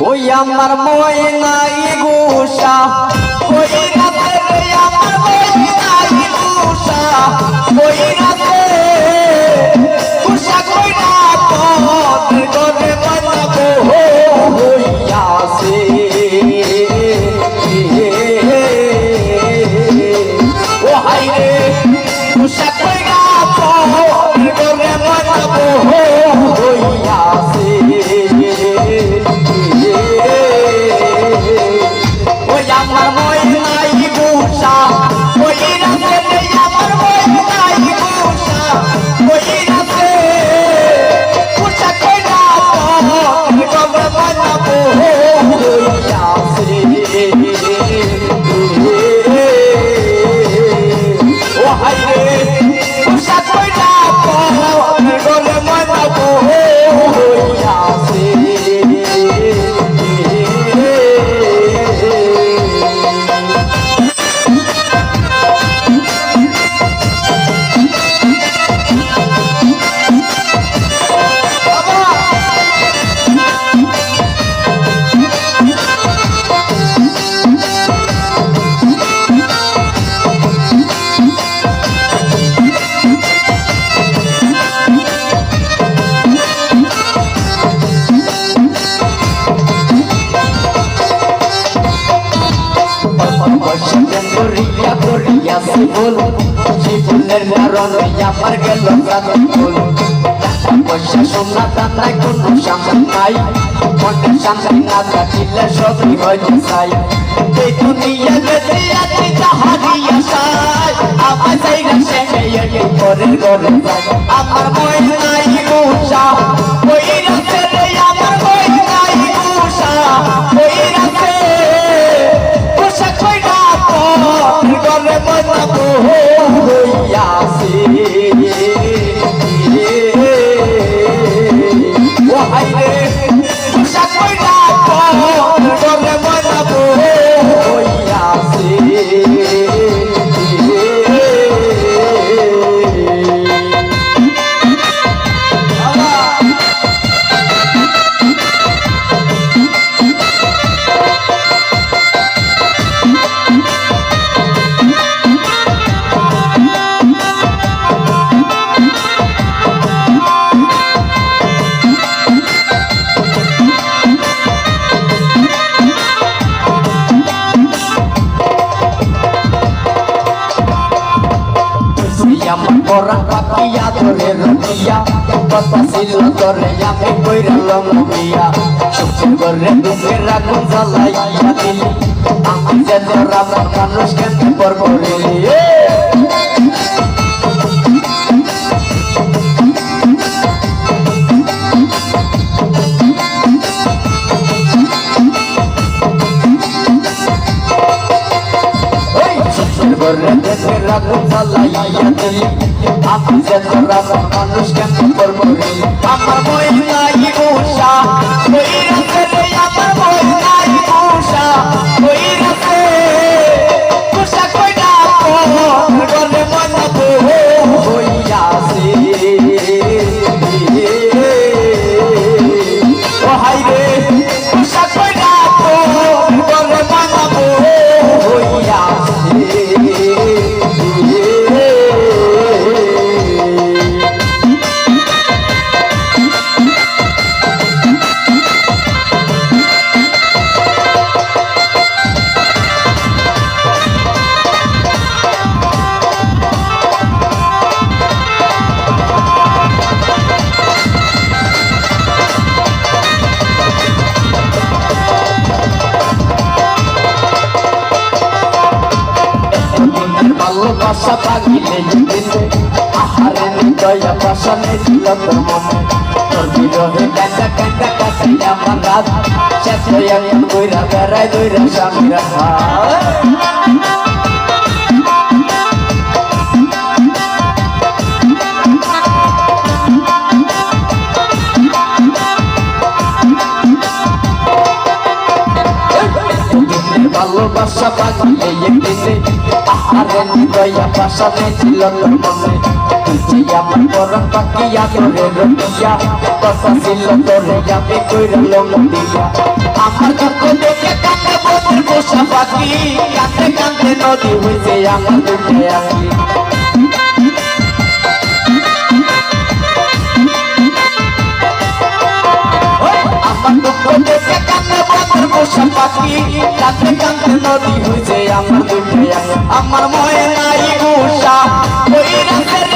ওই আমার ময়নাই গুসা। করিয়া করিয়া সে বল সে ফুলের কারণে আমার গেল বল পয়সা সোনা দানায় কোনো সামান নাই। মনে শান্তি না থাকিলে সবই হয়ে যায় এই দুনিয়া গেছে আছি তাহারিয়া সাই আমার সেই রাশে এই ঘরের ঘরে আমার ময় নাই গুসা রে রুকিয়া ছিল ধরে আমি কইরালাম মুমিয়া সুখের ঘরে দুঃখের আগুন জ্বালাইয়া দিলি। আমি যে তোরা মানুষ কেন পর করিলি সুখের ঘরে দুঃখের আগুন জ্বালাইয়া দিলি। আমি যে মানুষ কেন করব আমার বই নাই রে ভালোবাসা পাগিলে দিলে আহারে দয়া পাশানে ছিল তোর মনে। তোর বিরহে কাঁচা কাঁচা কাছে আমার রাত শেষ হইয়া কইরা বেড়ায় দৈরা স্বামীরা ভালোবাসা পাগিলে দিলে আহারে দয়া পাশানে ছিল তোর মনে বলছি আমার পরম পাকিয়া তোরে রটিয়া কথা ছিল তোরে আমি কইরল দিয়া আমার দুঃখ দেখে কান্দে বসে বসা পাখি কান্দে কান্দে নদী হয়েছে আমার দুঃখে আঁকি আমার মনে নাই গুসা ওই রাতের